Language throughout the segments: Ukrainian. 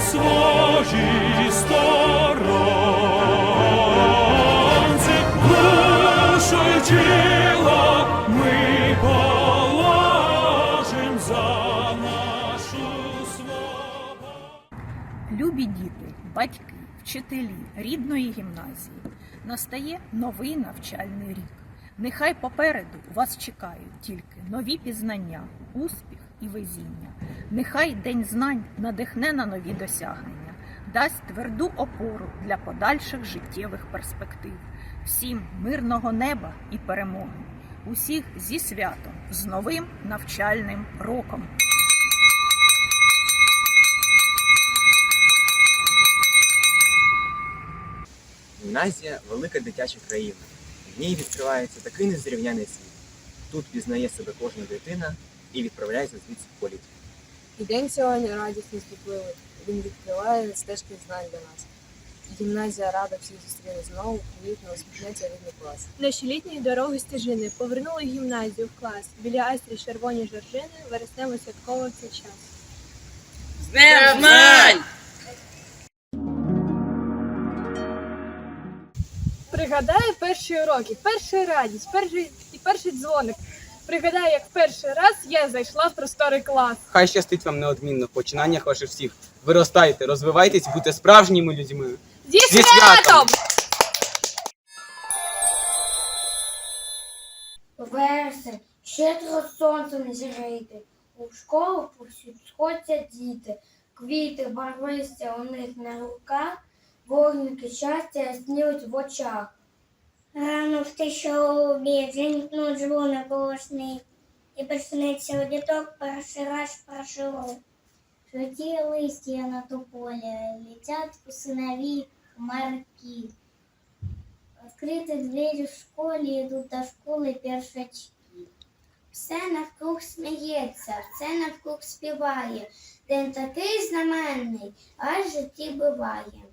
у сторонці, душу ми положим за нашу свободу. Любі діти, батьки, вчителі рідної гімназії, настає новий навчальний рік. Нехай попереду вас чекають тільки нові пізнання, успіх і везіння. Нехай День знань надихне на нові досягнення, дасть тверду опору для подальших життєвих перспектив. Всім мирного неба і перемоги. Усіх зі святом, з новим навчальним роком. Гімназія велика дитяча країна. В ній відкривається такий незрівняний світ. Тут пізнає себе кожна дитина і відправляється звідси в політ. І день сьогодні радісний світливий. Він відкриває стежки знань для нас. Гімназія рада всіх зустріне знову, привітно усміхнеться рідний клас. Наші літні дороги стежини повернули гімназію в клас. Біля астрі червоні жоржини вереснемо святково цей час. Пригадаю перші уроки, перша радість, перший і перший дзвоник. Пригадаю, як перший раз я зайшла в просторий клас. Хай щастить вам неодмінно в починаннях ваших всіх. Виростайте, розвивайтесь, будьте справжніми людьми. Зі Зі святом! святом! Вересень, щедро сонцем зігріти. У школу сходяться діти, квіти барвисті у них на руках, вогники щастя ясніють в очах. Рано в тишолубі зімкнуть дзвони голосний, і почнеться у діток перший раз прошуру. Жовті листя на тополі, летять у синові хмарки. Відкриті двері в школі, йдуть до школи першачки. Все навкруг сміється, все навкруг співає. День такий знаменний, аж житті буває.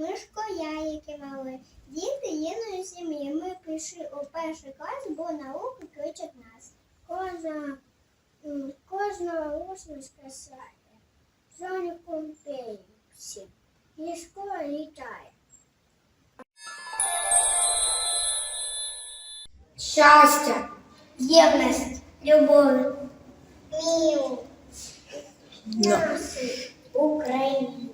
Ми школяїки мали, діти єдної сім'ї. Ми прийшли у перший клас, бо наука кличе нас. Кожна, кожна учня спасає, соніком пенсі, і школа літає. Щастя, єдність, любов, мір, нашій Україні.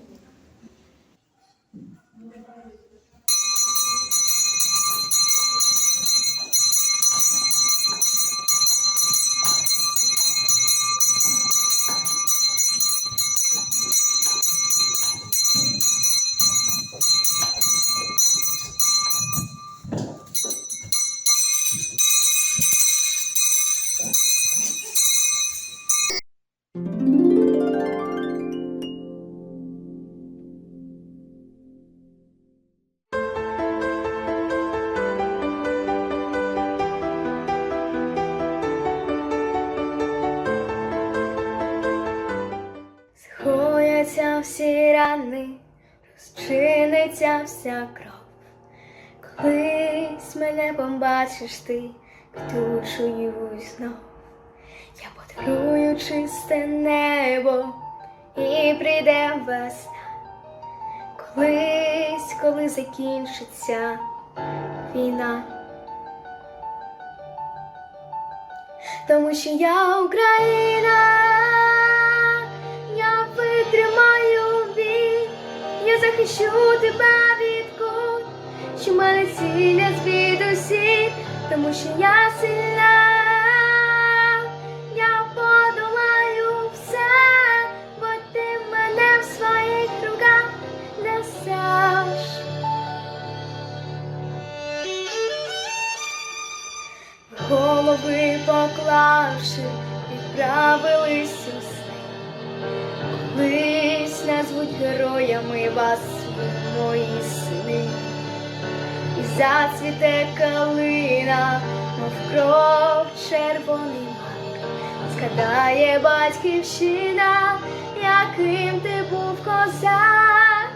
Всі рани, розчиниться вся кров. Колись мене побачиш ти, ктушую знов. Я подарую чисте небо і прийде весна. Колись, коли закінчиться війна. Тому що я Україна, захищу тебе від кут, що мене ціля звідусі, тому що я сильна, Колись героями вас мої сини. І зацвіте калина, мов кров червоний мак. Згадає батьківщина, яким ти був козак.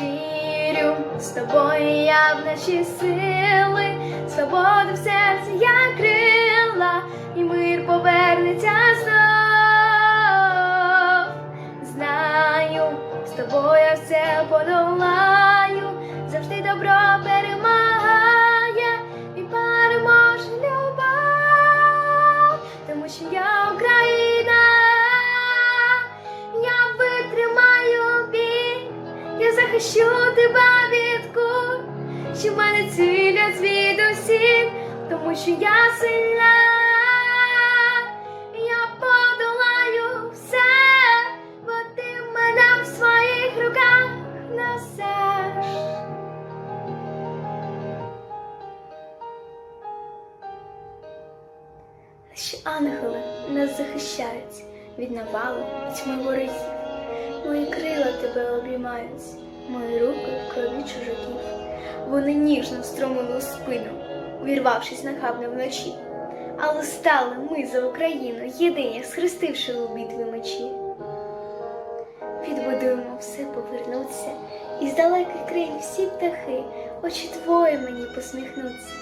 Вірю, з тобою я в наші сили, свободу в серці я крила, і мир повернеться знов. Все подолаю, завжди добро перемагає і переможе любов, тому що я Україна, я витримаю біль, я захищу тебе від куль, що мене цілять звідусіль, тому що я сильна, захищають від навалу і тьми ворогів. Мої крила тебе обіймають, мої руки в крові чужаків. Вони ніжно струмили у спину, увірвавшись нахабно вночі. Але стали ми за Україну, єдині, схрестивши у битві мечі. Відбудуємо все повернуться, і з далеких країн всі птахи, очі твої мені посміхнуться,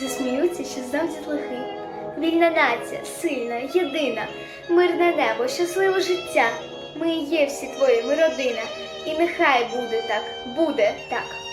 засміються, що знов дітлахи. Вільна нація, сильна, єдина, мирне небо, щасливе життя. Ми є всі твої, ми родина, і нехай буде так, буде так.